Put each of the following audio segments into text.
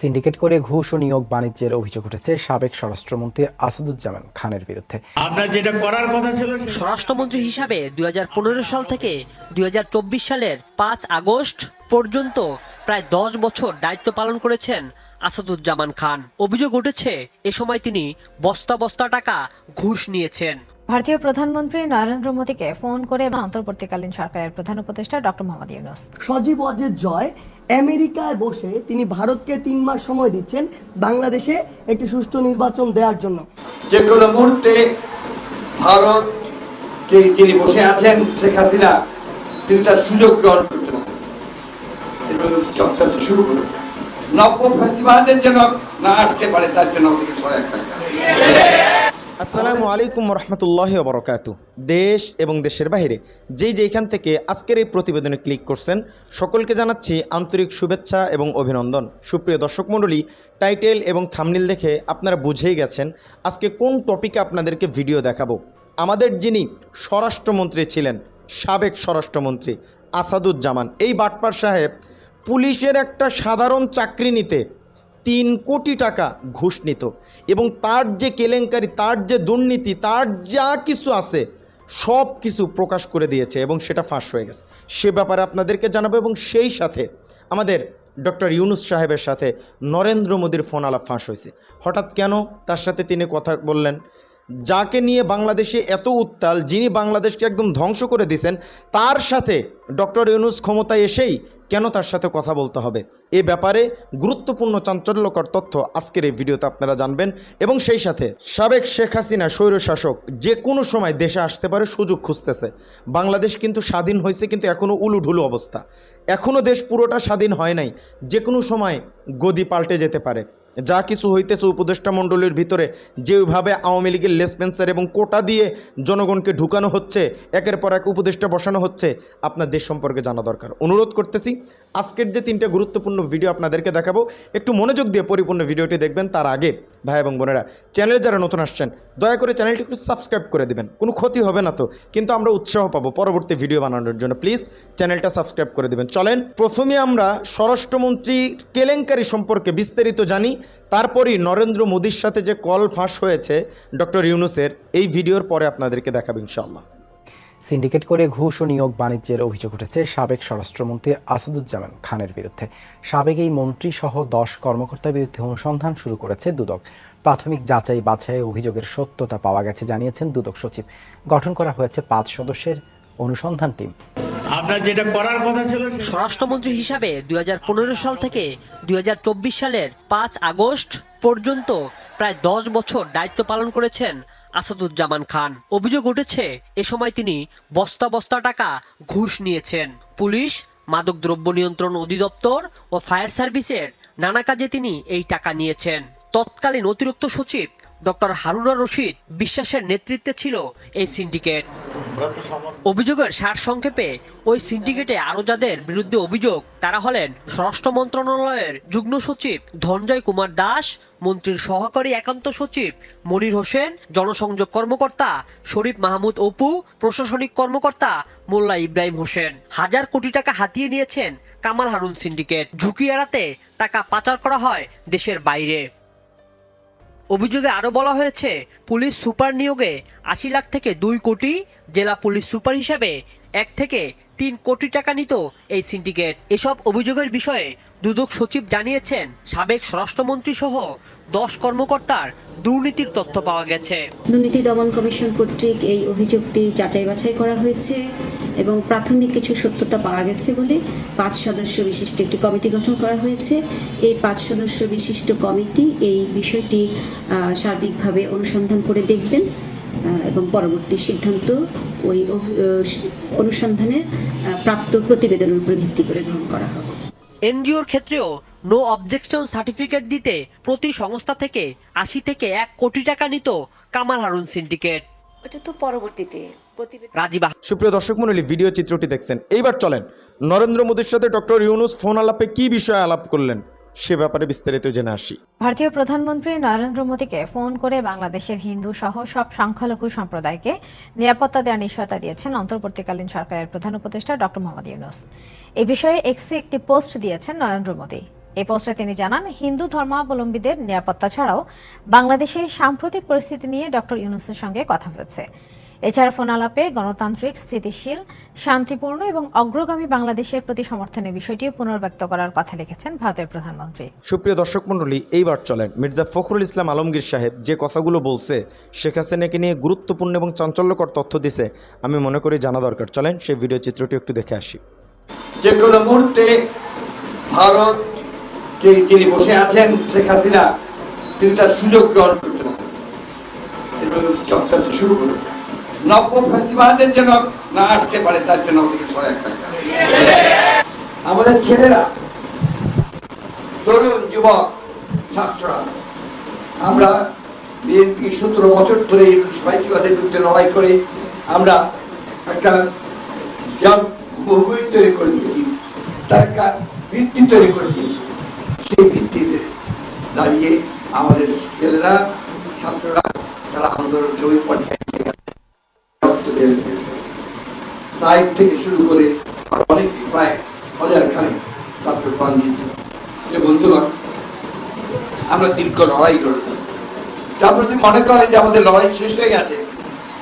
Syndicate করে ঘুষ ও নিয়োগ বাণিজ্যের অভিযোগ উঠেছে সাবেক স্বরাষ্ট্রমন্ত্রী আসাদুজ্জামান খানের বিরুদ্ধে। আপনার যেটা করার কথা ছিল স্বরাষ্ট্রমন্ত্রী হিসাবে দুই হাজার পনেরো সাল থেকে দুই হাজার চব্বিশ সালের পাঁচ আগস্ট পর্যন্ত প্রায় দশ বছর দায়িত্ব পালন করেছেন আসাদুজ্জামান খান। অভিযোগ উঠেছে এ সময় তিনি বস্তা বস্তা টাকা ঘুষ নিয়েছেন। ভারতীয় প্রধানমন্ত্রী নরেন্দ্র মোদীকে ফোন করে অন্তর্বর্তীকালীন সরকারের প্রধান উপদেষ্টা ডক্টর মোহাম্মদ ইউনুস। সজীব ওয়াজেদ জয় আমেরিকায় বসে তিনি ভারতকে তিন মাস সময় দিচ্ছেন বাংলাদেশে একটি সুষ্ঠু নির্বাচন দেওয়ার জন্য। যে কোনো মুহূর্তে ভারতকে যিনি বসে আছেন শেখ হাসিনা তিনি তার সুযোগ গ্রহণ করতে পারেন। শুরু করেছেন নব্য ফাঁসিবাদের যেন না আসতে পারে তার জন্য আমাদেরকে সহায়তা থাকতে হবে। আসসালামু আলাইকুম রহমতুল্লাহ বরকাতু দেশ এবং দেশের বাইরে যেই যেখান থেকে আজকের এই প্রতিবেদনে ক্লিক করছেন, সকলকে জানাচ্ছি আন্তরিক শুভেচ্ছা এবং অভিনন্দন। সুপ্রিয় দর্শক মণ্ডলী টাইটেল এবং থামনিল দেখে আপনারা বুঝেই গেছেন আজকে কোন টপিকে আপনাদেরকে ভিডিও দেখাবো। আমাদের যিনি স্বরাষ্ট্রমন্ত্রী ছিলেন, সাবেক স্বরাষ্ট্রমন্ত্রী আসাদুজ্জামান, এই বাটপার সাহেব পুলিশের একটা সাধারণ চাকরি নিতে তিন কোটি টাকা ঘুষ নিত এবং তার যে কেলেঙ্কারি, তার যে দুর্নীতি, তার যা কিছু আছে, সব কিছু প্রকাশ করে দিয়েছে এবং সেটা ফাঁস হয়ে গেছে। সে ব্যাপারে আপনাদেরকে জানাব এবং সেই সাথে আমাদের ডক্টর ইউনুস সাহেবের সাথে নরেন্দ্র মোদীর ফোন আলাপ ফাঁস হয়েছে। হঠাৎ কেন? তার সাথে তিনি কথা বললেন। যাকে নিয়ে বাংলাদেশে এত উত্তাল, যিনি বাংলাদেশকে একদম ধ্বংস করে দিয়েছেন, তার সাথে ডক্টর ইউনুস ক্ষমতায় এসেই কেন তার সাথে কথা বলতে হবে? এ ব্যাপারে গুরুত্বপূর্ণ চাঞ্চল্যকর তথ্য আজকের এই ভিডিওতে আপনারা জানবেন এবং সেই সাথে সাবেক শেখ হাসিনা স্বৈরশাসক যে কোনো সময় দেশে আসতে পারে সুযোগ খুঁজতেছে। বাংলাদেশ কিন্তু স্বাধীন হয়েছে কিন্তু এখনও উলুঢুলু অবস্থা। এখনও দেশ পুরোটা স্বাধীন হয় নাই, যে কোনো সময় গদি পাল্টে যেতে পারে। যা কিছু হইতেছে উপদেষ্টা মণ্ডলীর ভিতরে, যেভাবে আওয়ামী লীগের লেসপেন্সার এবং কোটা দিয়ে জনগণকে ঢুকানো হচ্ছে, একের পর এক উপদেষ্টা বসানো হচ্ছে, আপনার দেশ সম্পর্কে জানা দরকার। অনুরোধ করতেছি, আজকের যে তিনটা গুরুত্বপূর্ণ ভিডিও আপনাদেরকে দেখাবো, একটু মনোযোগ দিয়ে পরিপূর্ণ ভিডিওটি দেখবেন, তার আগে ভাই এবং বোনেরা চ্যানেলে যারা নতুন আসছেন, দয়া করে চ্যানেলটি একটু সাবস্ক্রাইব করে দেবেন। কোনো ক্ষতি হবে না তো। কিন্তু আমরা উৎসাহ পাবো পরবর্তী ভিডিও বানানোর জন্য। প্লিজ চ্যানেলটা সাবস্ক্রাইব করে দেবেন। চলেন, প্রথমে আমরা স্বরাষ্ট্রমন্ত্রী কেলেঙ্কারি সম্পর্কে বিস্তারিত জানি। তারপরই নরেন্দ্র মোদীর সাথে যে কল ফাঁস হয়েছে, ডক্টর ইউনুসের, এই ভিডিওর পরে আপনাদেরকে দেখাবো ইনশাআল্লাহ। সিন্ডিকেট করে ঘুষ ও নিয়োগ বাণিজ্যের অভিযোগ উঠেছে সাবেক স্বরাষ্ট্রমন্ত্রী আসাদুজ্জামান খানের বিরুদ্ধে। সাবেক এই মন্ত্রী সহ দশ কর্মকর্তার বিরুদ্ধে অনুসন্ধান শুরু করেছে দুদক। প্রাথমিক যাচাই বাছাই অভিযোগের সত্যতা পাওয়া গেছে জানিয়েছেন দুদক সচিব। গঠন করা হয়েছে পাঁচ সদস্যের অনুসন্ধান টিম। আপনার যেটা করার কথা ছিল স্বরাষ্ট্রমন্ত্রী হিসাবে দুই হাজার পনেরো সাল থেকে দুই হাজার চব্বিশ সালের পাঁচ আগস্ট পর্যন্ত প্রায় দশ বছর দায়িত্ব পালন করেছেন আসাদুজ্জামান খান। অভিযোগ উঠেছে, এ সময় তিনি বস্তা বস্তা টাকা ঘুষ নিয়েছেন। পুলিশ, মাদকদ্রব্য নিয়ন্ত্রণ অধিদপ্তর ও ফায়ার সার্ভিসের নানা কাজে তিনি এই টাকা নিয়েছেন। তৎকালীন অতিরিক্ত সচিব ডক্টর হারুনা রশিদ বিশ্বাসের নেতৃত্বে ছিল এই সিন্ডিকেট। অভিযোগের সার সংক্ষেপে ওই সিন্ডিকেটে আরও যাদের বিরুদ্ধে অভিযোগ, তারা হলেন স্বরাষ্ট্র মন্ত্রণালয়ের যুগ্ম সচিব ধনঞ্জয় কুমার দাস, মন্ত্রীর সহকারী একান্ত সচিব মনির হোসেন, জনসংযোগ কর্মকর্তা শরীফ মাহমুদ অপু, প্রশাসনিক কর্মকর্তা মোল্লা ইব্রাহিম হোসেন। হাজার কোটি টাকা হাতিয়ে নিয়েছেন কামাল হারুন সিন্ডিকেট। ঝুঁকি এড়াতে টাকা পাচার করা হয় দেশের বাইরে। অভিযোগে আরও বলা হয়েছে, পুলিশ সুপার নিয়োগে আশি লাখ থেকে দুই কোটি, জেলা পুলিশ সুপার হিসেবে এক থেকে তিন কোটি টাকা নিত এই সিন্ডিকেট। এসব অভিযোগের বিষয়ে দুদক সচিব জানিয়েছেন, সাবেক স্বরাষ্ট্রমন্ত্রী সহ দশ কর্মকর্তার দুর্নীতির তথ্য পাওয়া গেছে। দুর্নীতি দমন কমিশন কর্তৃক এই অভিযোগটি যাচাই বাছাই করা হয়েছে। এবং প্রাথমিক কিছু সত্যতা পাওয়া গেছে বলে পাঁচ সদস্য বিশিষ্ট একটি কমিটি গঠন করা হয়েছে। এই পাঁচ সদস্য বিশিষ্ট কমিটি এই বিষয়টি সার্বিকভাবে অনুসন্ধান করে দেখবেন এবং পরবর্তী সিদ্ধান্ত ওই অনুসন্ধানের প্রাপ্ত প্রতিবেদনের উপর ভিত্তি করে গ্রহণ করা হবে। এনজিওর ক্ষেত্রেও নো অবজেকশন সার্টিফিকেট দিতে প্রতি সংস্থা থেকে আশি থেকে এক কোটি টাকা নিত কামাল হারুন সিন্ডিকেট। ওটা তো পরবর্তীতে প্রতিবেদন রাজীব সুপ্রিয় দর্শক মণ্ডলী ভিডিও চিত্রটি দেখছেন। এইবার চলেন। নরেন্দ্র মোদীর সাথে ডক্টর ইউনুস ফোন আলাপে কি বিষয়ে আলাপ করলেন সে ব্যাপারে বিস্তারিত জেনে আসি। ভারতীয় প্রধানমন্ত্রী নরেন্দ্র মোদীকে ফোন করে বাংলাদেশের হিন্দু সহ সব সংখ্যালঘু সম্প্রদায়কে নিরাপত্তা দেওয়ার নিশ্চয়তা দিয়েছেন অন্তর্বর্তীকালীন সরকারের প্রধান উপদেষ্টা ডক্টর মোহাম্মদ ইউনুস। এ বিষয়ে এক্সে একটি পোস্ট দিয়েছেন নরেন্দ্র মোদী। এই পোস্টে তিনি জানান হিন্দু ধর্মাবলম্বীদের নিরাপত্তা ছাড়াও বাংলাদেশে সাম্প্রতিক পরিস্থিতি নিয়ে ডক্টর ইউনুসের সঙ্গে কথা হয়েছে। এছাড়া ফোন আলাপে গণতান্ত্রিক স্থিতিশীল শান্তিপূর্ণ এবং অগ্রগামী বাংলাদেশের প্রতি সমর্থনের বিষয়টিও পুনর্ব্যক্ত করার কথা লিখেছেন ভারতের প্রধানমন্ত্রী। সুপ্রিয় দর্শক মণ্ডলী এইবার চলেন মির্জা ফখরুল ইসলাম আলমগীর সাহেব যে কথাগুলো বলছে শেখ হাসিনাকে নিয়ে গুরুত্বপূর্ণ এবং চাঞ্চল্যকর তথ্য দিছে আমি মনে করি জানা দরকার। চলেন সেই ভিডিও চিত্রটি একটু দেখে আসি। যে কোনো মুহূর্তে ভারতকে যিনি বসে আছেন শেখ হাসিনা, তিনি তার সুযোগ গ্রহণ করতে পারেন। এবং চক্রান্ত শুরু করেছেন নব্য ফ্যাসিবাদের যেন না আসতে পারে, তার জন্য আমাদের ছেলেরা, তরুণ যুবক, ছাত্ররা, আমরা বিএনপি সতেরো বছর ধরে এই বিরুদ্ধে লড়াই করে আমরা একটা জব বই তৈরি করে দিয়েছি। তার একটা ভিত্তি তৈরি করে দিয়েছি। সেই ভিত্তিতে দাঁড়িয়ে আমাদের ছেলেরা, ছাত্ররা, তারা আন্দোলনকে ওই পর্যায়ে। সাইড থেকে শুরু করে অনেক, প্রায় হাজার খানে ছাত্র প্রাণ যে বন্ধুগণ, আমরা দীর্ঘ লড়াই করেছি তারপর যদি মনে করেন যে আমাদের লড়াই শেষ হয়ে গেছে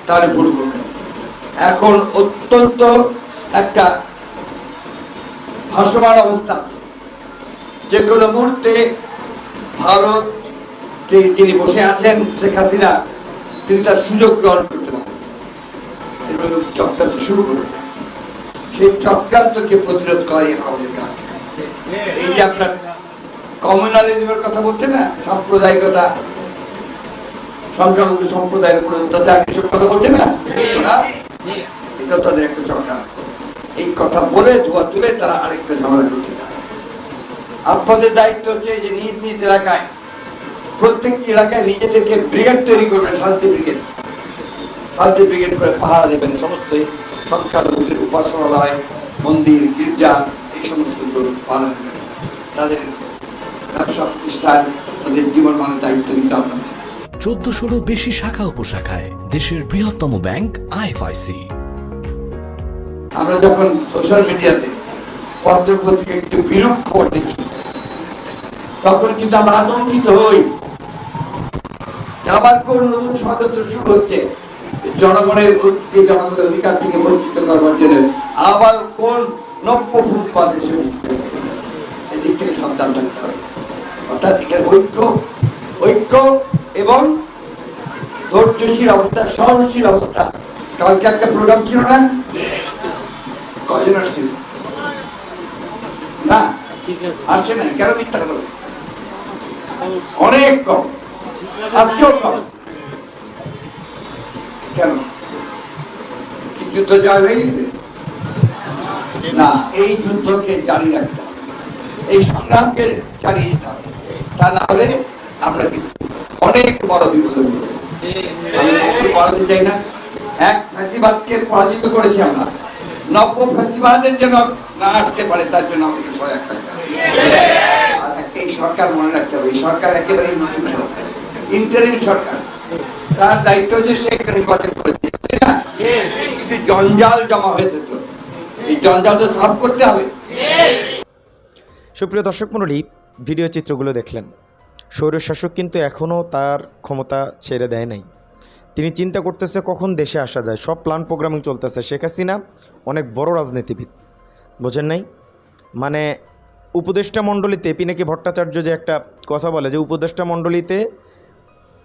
তাহলে ভুল এখন অত্যন্ত একটা ভাসমান অবস্থা আছে। যে কোনো মুহূর্তে ভারতকে যিনি বসে আছেন, শেখ হাসিনা, তিনি তার সুযোগ গ্রহণ করতে পারেন। এবং চক্রান্ত শুরু করেছেন সেই চক্রান্তকে প্রতিরোধ করাই আমাদের কাজ। এই যে আপনার কমিউনালিজমের কথা বলছে না, সাম্প্রদায়িকতা, সংখ্যালঘু সম্প্রদায়ের উপরে অত্যাচার, এসব কথা বলছে না? ওরা এটা তাদের একটা চক্রান্ত। এই কথা বলে, ধোয়া তুলে তারা আরেকটা ঝামেলা চায় আপনাদের দায়িত্ব হচ্ছে যে নিজ নিজ এলাকায় প্রত্যেকটি এলাকায় নিজেদেরকে ব্রিগেড তৈরি করবেন শান্তি ব্রিগেড। শান্তি ব্রিগেড করে পাহারা দেবেন সমস্ত সংখ্যালঘুদের উপাসনালয় মন্দির গির্জা এই সমস্ত পাহারা দেবেন। তাদের ব্যবসা প্রতিষ্ঠান তাদের জীবন মানের দায়িত্ব নিতে আপনাদের। চোদ্দশোরও বেশি শাখা উপশাখায় দেশের বৃহত্তম ব্যাংক আইএফআইসি। আমরা যখন সোশ্যাল মিডিয়াতে পত্র পত্রিকা একটু বিরূপ খবর দেখি তখন কিন্তু আমরা আতঙ্কিত হই। আবার কোন নতুন ষড়যন্ত্র শুরু হচ্ছে। জনগণের জনগণের অধিকার থেকে বঞ্চিত করবার জন্য আবার কোন নব্য এসে এদিক থেকে থাকতে হবে অর্থাৎ এখানে ঐক্য ঐক্য এবং ধৈর্যশীল অবস্থা সহনশীল অবস্থা। কালকে একটা প্রোগ্রাম ছিল না? কজন আসছিল? না? আসছে না কেন মিথ্যা কথা? অনেক কম। আজকেও কম। কেন? যুদ্ধ জয় হয়ে গেছে? না, এই যুদ্ধকে জারি রাখতে এই সংগ্রামকে চালিয়ে যেতে হবে। তা না হলে আমরা কিন্তু অনেক বড় বিপদে চাই না। এক ফ্যাসিবাদকে পরাজিত করেছি আমরা। নব্য ফ্যাসিবাদের যেন না আসতে পারে, তার জন্য থাকতে হবে আর একটা এই সরকার মনে রাখতে হবে। এই সরকার একেবারে নতুন সরকার। ইন্টারিম সরকার। তার দায়িত্ব হচ্ছে সে নির্বাচন তাই না? কিছু জঞ্জাল জমা হয়েছে তো। এই জঞ্জাল তো সাফ করতে হবে। সুপ্রিয় দর্শক মণ্ডলী, ভিডিও চিত্রগুলো দেখলেন। স্বৈরশাসক কিন্তু এখনও তার ক্ষমতা ছেড়ে দেয় নাই। তিনি চিন্তা করতেছে কখন দেশে আসা যায়। সব প্ল্যান প্রোগ্রামিং চলতেছে। শেখ হাসিনা অনেক বড় রাজনীতিবিদ। বোঝেন নাই? মানে উপদেষ্টা মণ্ডলীতে পিনাকি ভট্টাচার্য যে একটা কথা বলে, যে উপদেষ্টা মণ্ডলীতে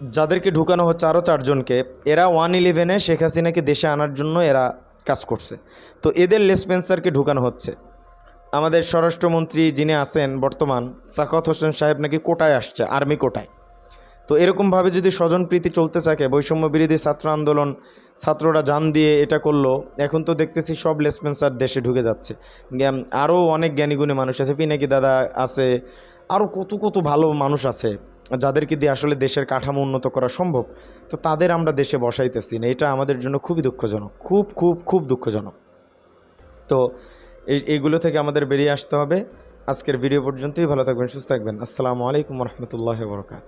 যাদেরকে ঢুকানো হচ্ছে আরও চারজনকে, এরা ওয়ান ইলেভেনে শেখ হাসিনাকে দেশে আনার জন্য এরা কাজ করছে। তো এদের লেসপেন্সারকে ঢুকানো হচ্ছে। আমাদের স্বরাষ্ট্রমন্ত্রী যিনি আছেন বর্তমান সাকত হোসেন সাহেব নাকি কোটায় আসছে, আর্মি কোটায়। তো এরকমভাবে যদি স্বজনপ্রীতি চলতে থাকে বৈষম্য বিরোধী ছাত্র আন্দোলন, ছাত্ররা জান দিয়ে এটা করল, এখন তো দেখতেছি সব লেসপেন্সার দেশে ঢুকে যাচ্ছে। আরও অনেক জ্ঞানীগুণী মানুষ আছে পিনাকি দাদা আছে, আরও কত কত ভালো মানুষ আছে, যাদেরকে দিয়ে আসলে দেশের কাঠামো উন্নত করা সম্ভব। তো তাদের আমরা দেশে বসাইতেছি না, এটা আমাদের জন্য খুবই দুঃখজনক, খুব খুব খুব দুঃখজনক। তো এই, এইগুলো থেকে আমাদের বেরিয়ে আসতে হবে। আজকের ভিডিও পর্যন্তই, ভালো থাকবেন, সুস্থ থাকবেন। আসসালামু আলাইকুম রহমতুল্লাহ বরকাত